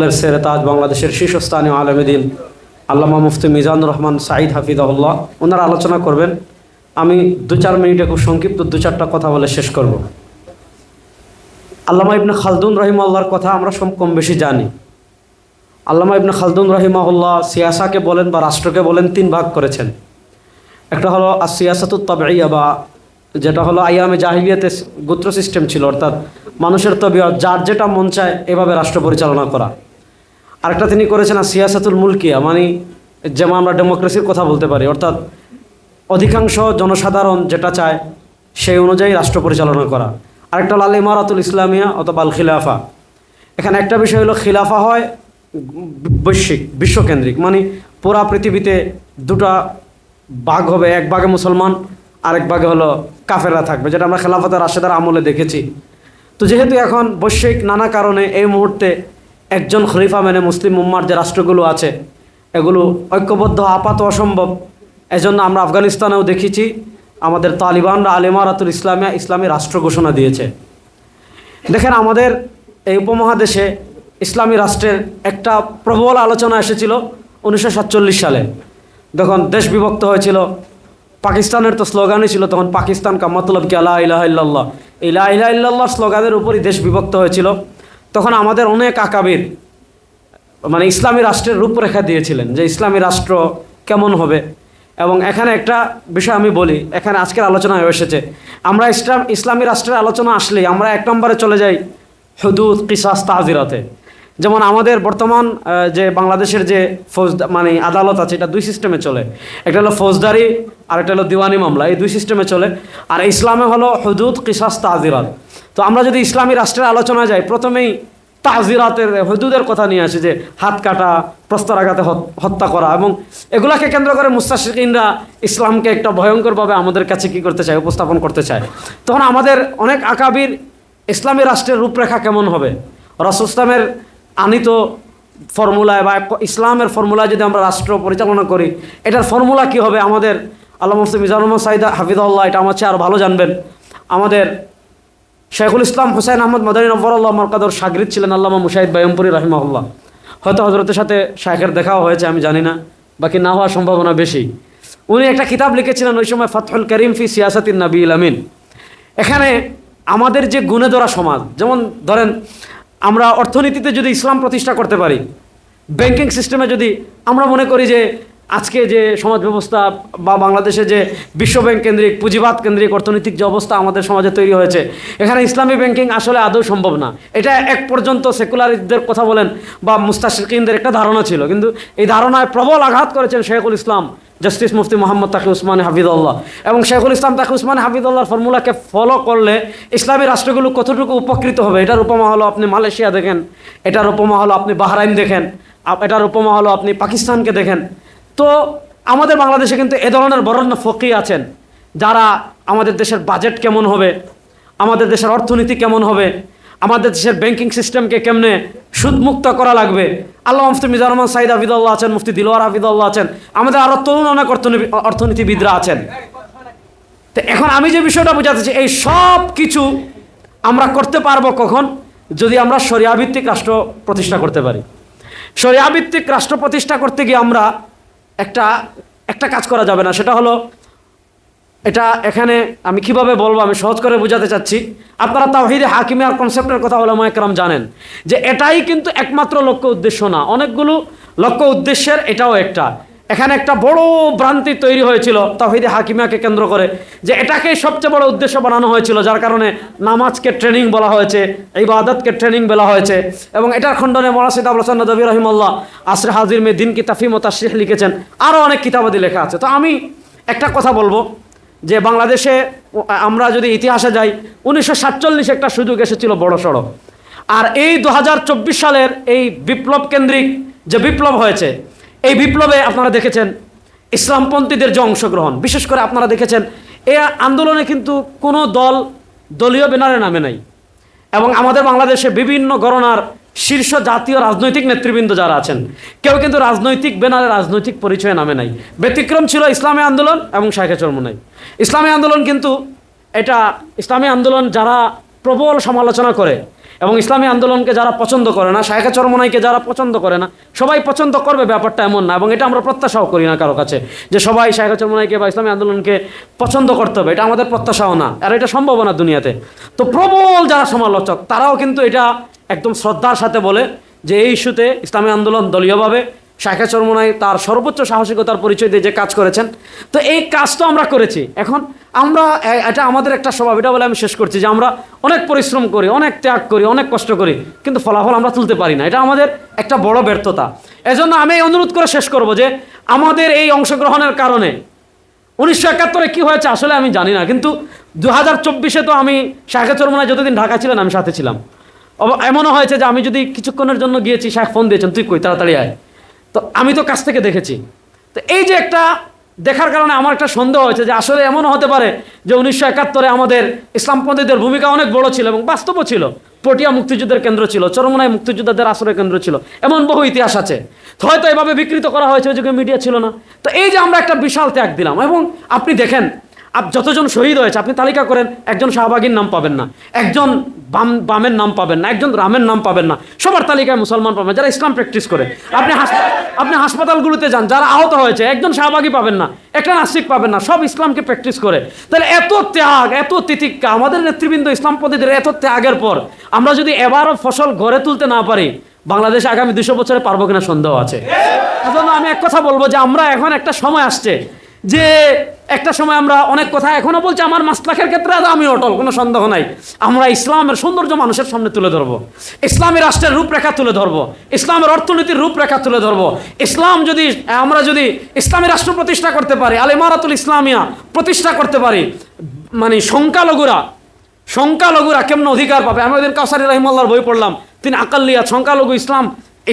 সেরে তাজ বাংলাদেশের শীর্ষস্থানীয় আলমদিন আল্লামা মুফতি মিজানুর রহমান সাঈদ হাফিজাহুল্লাহ, ওনারা আলোচনা করবেন। আমি দু চার মিনিটে খুব সংক্ষিপ্ত দু চারটা কথা বলে শেষ করব। আল্লামা ইবনে খালদুন রহিমাল্লাহর কথা আমরা সব কম বেশি জানি। আল্লামা ইবনে খালদুন রহিমাহুল্লাহ সিয়াসাকে বলেন বা রাষ্ট্রকে বলেন তিন ভাগ করেছেন। একটা হলো আর সিয়াসাতুত তাবেইয়া বা যেটা হলো আইয়ামে জাহিলিয়াতে গোত্র সিস্টেম ছিল, অর্থাৎ মানুষের তবিয়ত যার যেটা মন চায় এভাবে রাষ্ট্র পরিচালনা করা। আরেকটা তিনি করেছেন সিয়াসাতুল মুলকিয়া মানে যেমন আমরা ডেমোক্রেসির কথা বলতে পারি, অর্থাৎ অধিকাংশ জনসাধারণ যেটা চায় সেই অনুযায়ী রাষ্ট্র পরিচালনা করা। আরেকটা হলো আল ইমারাতুল ইসলামিয়া অথবা আল খিলাফা। এখানে একটা বিষয় হলো, খিলাফা হয় বৈশ্বিক, বিশ্বকেন্দ্রিক মানে পুরা পৃথিবীতে দুটা ভাগ হবে, এক ভাগে মুসলমান, আরেক ভাগে হলো কাফেররা থাকবে, যেটা আমরা খেলাফতের রাশেদার আমলে দেখেছি। তো যেহেতু এখন বৈশ্বিক নানা কারণে এই মুহূর্তে একজন খলিফা মেনে মুসলিম উম্মার যে রাষ্ট্রগুলো আছে, এগুলো ঐক্যবদ্ধ, আপাত, অসম্ভব। এজন্য আমরা আফগানিস্তানেও দেখেছি, আমাদের তালিবানরা আলিমারাতুল ইসলামিয়া ইসলামী রাষ্ট্র ঘোষণা দিয়েছে। দেখেন আমাদের এই উপমহাদেশে ইসলামী রাষ্ট্রের একটা প্রবল আলোচনা এসেছিল উনিশশো সাতচল্লিশ সালে। যখন দেশ বিভক্ত হয়েছিল, পাকিস্তানের তো স্লোগানই ছিল তখন পাকিস্তান কা মতলব কি আল্লাহ ইলাহ ইল্লাল্লাহ। ইলাহ ইলাহ ইল্লাল্লাহ স্লোগানের উপরই দেশ বিভক্ত হয়েছিল। তখন আমাদের অনেক আকাবির মানে ইসলামী রাষ্ট্রের রূপরেখা দিয়েছিলেন যে ইসলামী রাষ্ট্র কেমন হবে। এবং এখানে একটা বিষয় আমি বলি, এখানে আজকের আলোচনায় এসেছে। আমরা ইসলাম, ইসলামী রাষ্ট্রের আলোচনা আসলে আমরা এক নম্বরে চলে যাই হদুদ, কিসাস, তাজিরাতে। যেমন আমাদের বর্তমান যে বাংলাদেশের যে ফৌজ মানে আদালত আছে, এটা দুই সিস্টেমে চলে। একটা হলো ফৌজদারি আর একটা হলো দিওয়ানি মামলা, এই দুই সিস্টেমে চলে। আর ইসলামে হলো হদুদ, কিসাস, তাজিরাত। তো আমরা যদি ইসলামী রাষ্ট্রের আলোচনা যাই, প্রথমেই তাজিরাতের, হদুদের কথা নিয়ে আসে যে হাত কাটা, প্রস্তরাঘাতে হত- হত্যা করা এবং এগুলাকে কেন্দ্র করে মুস্তাশিকিনরা ইসলামকে একটা ভয়ঙ্করভাবে আমাদের কাছে কি করতে চায়, উপস্থাপন করতে চায়। তখন আমাদের অনেক আকাবির ইসলামী রাষ্ট্রের রূপরেখা কেমন হবে? রসুল ইসলামের আনিত ফর্মুলায় বা ইসলামের ফর্মুলায় যদি আমরা রাষ্ট্র পরিচালনা করি, এটার ফর্মুলা কি হবে? আমাদের আল্লাহ মুফতি মিজানুর সাইদা হাফিদুল্লাহ এটা আমার চেয়ে আরও ভালো জানবেন। আমাদের শেখুল ইসলাম হুসাইন আহমদ মদানী নফরুল্লাহ মরকাদর সাগরিদ ছিলেন আল্লামা মুশাহিদ বাইমপুরি রাহিমাহুল্লাহ। হয়তো হজরতের সাথে শাহেখের দেখাও হয়েছে, আমি জানি না। বাকি না হওয়ার সম্ভাবনা বেশি। উনি একটা কিতাব লিখেছিলেন ওই সময় ফাতহুল করিম ফি সিয়াসাতিন নবী আমিন। এখানে আমাদের যে গুণে ধরা সমাজ, যেমন ধরেন আমরা অর্থনীতিতে যদি ইসলাম প্রতিষ্ঠা করতে পারি ব্যাংকিং সিস্টেমে যদি আমরা মনে করি যে আজকে যে সমাজ ব্যবস্থা বা বাংলাদেশে যে বিশ্বব্যাংক কেন্দ্রিক, পুঁজিবাদ কেন্দ্রিক অর্থনৈতিক যে অবস্থা আমাদের সমাজে তৈরি হয়েছে, এখানে ইসলামী ব্যাংকিং আসলে আদৌ সম্ভব না। এটা এক পর্যন্ত সেকুলারিস্টদের কথা বলেন বা মুস্তাশিকিনদের একটা ধারণা ছিল। কিন্তু এই ধারণায় প্রবল আঘাত করেছেন শেখুল ইসলাম, জাস্টিস মুফতি মোহাম্মদ তাকি উসমান হাফিদুল্লাহ এবং শেখুল ইসলাম তাকি উসমান হাফিদুল্লাহর ফর্মুলাকে ফলো করলে ইসলামী রাষ্ট্রগুলো কতটুকু উপকৃত হবে? এটার উপমা হলো আপনি মালয়েশিয়া দেখেন, এটার উপমা হলো আপনি বাহরাইন দেখেন এটার উপমা হলো আপনি পাকিস্তানকে দেখেন। তো আমাদের বাংলাদেশে কিন্তু এ ধরনের বরণ্য ফকি আছেন, যারা আমাদের দেশের বাজেট কেমন হবে, আমাদের দেশের অর্থনীতি কেমন হবে, আমাদের দেশের ব্যাংকিং সিস্টেমকে কেমনে সুদমুক্ত করা লাগবে। আল্লাহ মুফতি মিজানুর রহমান সাইদ হাফিদুল্লাহ আছেন, মুফতি দিলওয়ার হাফিদুল্লাহ আছেন, আমাদের আরও তরুণ অনেক অর্থনীতি, অর্থনীতিবিদরা আছেন। তো এখন আমি যে বিষয়টা বোঝাতে চাই, এই সব কিছু আমরা করতে পারব কখন? যদি আমরা শরিয়াভিত্তিক রাষ্ট্র প্রতিষ্ঠা করতে পারি। শরিয়াভিত্তিক রাষ্ট্র প্রতিষ্ঠা করতে গিয়ে আমরা একটা একটা কাজ করা যাবে না। সেটা হলো, এটা এখানে আমি কীভাবে বলব, আমি সহজ করে বোঝাতে চাচ্ছি। আপনারা তাহিদে হাকিমে আর কনসেপ্টের কথা ওলামা একরাম জানেন যে, এটাই কিন্তু একমাত্র লক্ষ্য উদ্দেশ্য না। অনেকগুলো লক্ষ্য উদ্দেশ্যের এটাও একটা। এখানে একটা বড় ভ্রান্তি তৈরি হয়েছিল, তাহিদে হাকিমাকে কেন্দ্র করে, যে এটাকেই সবচেয়ে বড় উদ্দেশ্য বানানো হয়েছিল, যার কারণে নামাজকে ট্রেনিং বলা হয়েছে, ইবাদতকে ট্রেনিং বলা হয়েছে, এবং এটার খণ্ডনে মরাসিদ আবুল হাসান নদী রহিমল্লাহ আসরে হাজির মে দিন কি তাফিম ও লিখেছেন আরও অনেক কিতাবাদি লেখা আছে। তো আমি একটা কথা বলব, যে বাংলাদেশে আমরা যদি ইতিহাসে যাই, উনিশশো সাতচল্লিশে একটা সুযোগ এসেছিল বড় সড়ো। আর এই দু হাজার চব্বিশ সালের এই বিপ্লব কেন্দ্রিক যে বিপ্লব হয়েছে এই বিপ্লবে আপনারা দেখেছেন ইসলামপন্থীদের যে অংশগ্রহণ। বিশেষ করে আপনারা দেখেছেন এই আন্দোলনে কিন্তু কোনো দল দলীয় ব্যানারে নামে নাই। এবং আমাদের বাংলাদেশে বিভিন্ন গণনার শীর্ষ জাতীয় রাজনৈতিক নেতৃবৃন্দ যারা আছেন, কেউ কিন্তু রাজনৈতিক ব্যানারে রাজনৈতিক পরিচয়ে নামে নাই। ব্যতিক্রম ছিল ইসলামী আন্দোলন এবং শাখে চরমুনাই ইসলামী আন্দোলন কিন্তু এটা, ইসলামী আন্দোলন যারা প্রবল সমালোচনা করে এবং ইসলামী আন্দোলনকে যারা পছন্দ করে না, শায়খা চরমনাইকে যারা পছন্দ করে না, সবাই পছন্দ করবে ব্যাপারটা এমন না এবং এটা আমরা প্রত্যাশাও করি না কারও কাছে যে সবাই শায়খা চরমনাইকে বা ইসলামী আন্দোলনকে পছন্দ করতে হবে। এটা আমাদের প্রত্যাশাও না। আর এটা সম্ভব না দুনিয়াতে। তো প্রবল যারা সমালোচক, তারাও কিন্তু এটা একদম শ্রদ্ধার সাথে বলে যে এই ইস্যুতে ইসলামী আন্দোলন দলীয়ভাবে শাখা চরমনাই তার সর্বোচ্চ সাহসিকতার পরিচয় দিয়ে যে কাজ করেছেন। তো এই কাজ তো আমরা করেছি। এখন আমরা এটা আমাদের একটা স্বভাব। এটা বলে আমি শেষ করছি যে আমরা অনেক পরিশ্রম করি, অনেক ত্যাগ করি, অনেক কষ্ট করি, কিন্তু ফলাফল আমরা তুলতে পারি না। এটা আমাদের একটা বড় ব্যর্থতা। এজন্য আমি অনুরোধ করে শেষ করব যে আমাদের এই অংশগ্রহণের কারণে উনিশশো একাত্তরে কী হয়েছে আসলে আমি জানি না, কিন্তু দু হাজার চব্বিশে তো আমি শাখা চরমনায় যতদিন ঢাকা ছিলেন আমি সাথে ছিলাম। এমনও হয়েছে যে আমি যদি কিছুক্ষণের জন্য গিয়েছি শাখ ফোন দিয়েছেন, তুই কই? তাড়াতাড়ি আয়। তো আমি তো কাছ থেকে দেখেছি। তো এই যে একটা দেখার কারণে আমার একটা সন্দেহ হয়েছে যে আসলে এমনও হতে পারে যে উনিশশো একাত্তরে আমাদের ইসলামপন্থীদের ভূমিকা অনেক বড় ছিল এবং বাস্তবও ছিল। পটিয়া মুক্তিযুদ্ধের কেন্দ্র ছিল চরমনায় মুক্তিযোদ্ধাদের আশ্রয় কেন্দ্র ছিল, এমন বহু ইতিহাস আছে। হয়তো এভাবে বিকৃত করা হয়েছে যুগে মিডিয়া ছিল না। তো এই যে আমরা একটা বিশাল ত্যাগ দিলাম এবং আপনি দেখেন আপ যতজন শহীদ হয়েছে, আপনি তালিকা করেন, একজন শাহবাগীর নাম পাবেন না, একজন বাম, বামের নাম পাবেন না, একজন রামের নাম পাবেন না, সবার তালিকায় মুসলমান পাবেন যারা ইসলাম প্র্যাকটিস করে। আপনি আপনি হাসপাতালগুলোতে যান, যারা আহত হয়েছে, একজন শাহবাগী পাবেন না, একটা নাস্তিক পাবেন না, সব ইসলামকে প্র্যাকটিস করে। তাহলে এত ত্যাগ, এত তিতিক্ষা, আমাদের নেতৃবৃন্দ ইসলামপন্থীদের এত ত্যাগের পর, আমরা যদি এবারও ফসল ঘরে তুলতে না পারি, বাংলাদেশ আগামী দুশো বছরে পারব কিনা সন্দেহ আছে। এজন্য আমি এক কথা বলব যে, আমরা এখন একটা সময় আসছে যে একটা সময় আমরা অনেক কথা এখনও বলছি, আমার মাসলাখের ক্ষেত্রে আমি অটল, কোনো সন্দেহ নাই। আমরা ইসলামের সৌন্দর্য মানুষের সামনে তুলে ধরবো। ইসলামী রাষ্ট্রের রূপরেখা তুলে ধরবো। ইসলামের অর্থনীতির রূপরেখা তুলে ধরবো। ইসলাম যদি, আমরা যদি ইসলামী রাষ্ট্র প্রতিষ্ঠা করতে পারি, আল ইমারাতুল ইসলামিয়া প্রতিষ্ঠা করতে পারি মানে সংখ্যালঘুরা সংখ্যালঘুরা কেমন অধিকার পাবে? আমি ওদিন কাউসারি রহিমাল্লার বই পড়লাম। তিনি আকাল্লিয়া, সংখ্যালঘু ইসলাম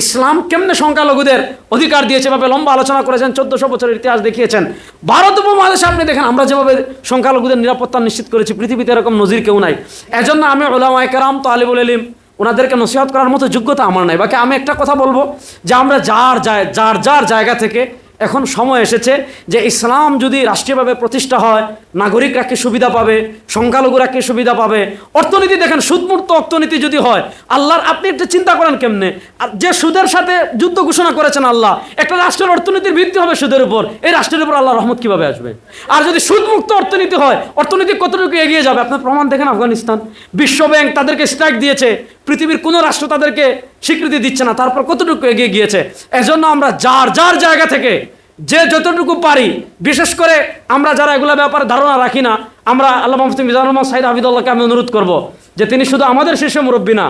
ইসলাম কেমনে সংখ্যালঘুদের অধিকার দিয়েছে ভাবে লম্বা আলোচনা করেছেন, চোদ্দশো বছরের ইতিহাস দেখিয়েছেন। ভারত উপমহাদেশে আপনি দেখেন, আমরা যেভাবে সংখ্যালঘুদের নিরাপত্তা নিশ্চিত করেছি, পৃথিবীতে এরকম নজির কেউ নাই। এজন্য আমি ওলামায় কেরাম তো আলিবুল এলিম ওনাদেরকে নসিহত করার মতো যোগ্যতা আমার নাই। বাকি আমি একটা কথা বলব যে, আমরা যার যায় যার যার জায়গা থেকে এখন সময় এসেছে যে ইসলাম যদি রাষ্ট্রীয়ভাবে প্রতিষ্ঠা হয়, নাগরিকরা কি সুবিধা পাবে, সংখ্যালঘুরা কি সুবিধা পাবে? অর্থনীতি দেখেন, সুদমুক্ত অর্থনীতি যদি হয়, আল্লাহর আপনি একটা চিন্তা করেন কেমনে? যে সুদের সাথে যুদ্ধ ঘোষণা করেছেন আল্লাহ, একটা রাষ্ট্রের অর্থনীতির ভিত্তি হবে সুদের উপর, এই রাষ্ট্রের উপর আল্লাহ রহমত কীভাবে আসবে? আর যদি সুদমুক্ত অর্থনীতি হয়, অর্থনীতি কতটুকু এগিয়ে যাবে? আপনার প্রমাণ দেখেন আফগানিস্তান। বিশ্ব ব্যাংক তাদেরকে স্ট্রাইক দিয়েছে, পৃথিবীর কোনো রাষ্ট্র তাদেরকে স্বীকৃতি দিচ্ছে না, তারপর কতটুকু এগিয়ে গিয়েছে? এজন্য আমরা যার যার জায়গা থেকে যে যতটুকু পারি, বিশেষ করে আমরা যারা এগুলো ব্যাপারে ধারণা রাখি না, আমরা আল্লাহ মুফতি মিজানুর রহমান সাইদ হাবিদুল্লাহকে আমি অনুরোধ করব যে তিনি শুধু আমাদের শীর্ষ মুরব্বী না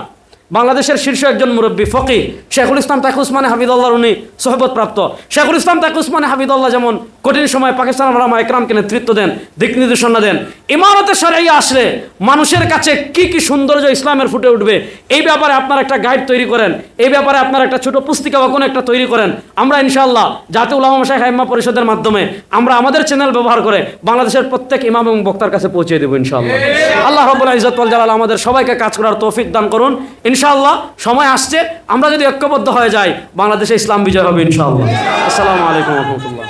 বাংলাদেশের শীর্ষ একজন মুরব্বী ফকি শেখুল ইসলাম তাকে উসমানে হাবিদুল্লাহর উনি সহবত প্রাপ্ত শেখুল ইসলাম তাকে উসমানে হাবিদুল্লাহ যেমন কঠিন সময় পাকিস্তান রামা একরামকে নেতৃত্ব দেন দিক নির্দেশনা দেন ইমারতে সরাই আসলে মানুষের কাছে কি কি সৌন্দর্য ইসলামের ফুটে উঠবে এই ব্যাপারে আপনার একটা গাইড তৈরি করেন এই ব্যাপারে আপনার একটা ছোট পুস্তিকা বা কোনো একটা তৈরি করেন। আমরা ইনশাআল্লাহ জাতি উলামা শাহ হাইম্মা পরিষদের মাধ্যমে আমরা আমাদের চ্যানেল ব্যবহার করে বাংলাদেশের প্রত্যেক ইমাম এবং বক্তার কাছে পৌঁছে দেবো ইনশাআল্লাহ। আল্লাহ রব্বুল ইজতুল জালাল আমাদের সবাইকে কাজ করার তৌফিক দান করুন। ইনশাআল্লাহ, সময় আসছে, আমরা যদি ঐক্যবদ্ধ হয়ে যাই, বাংলাদেশে ইসলাম বিজয় হবে ইনশাআল্লাহ। আসসালামু আলাইকুম রহমতুল্লাহ।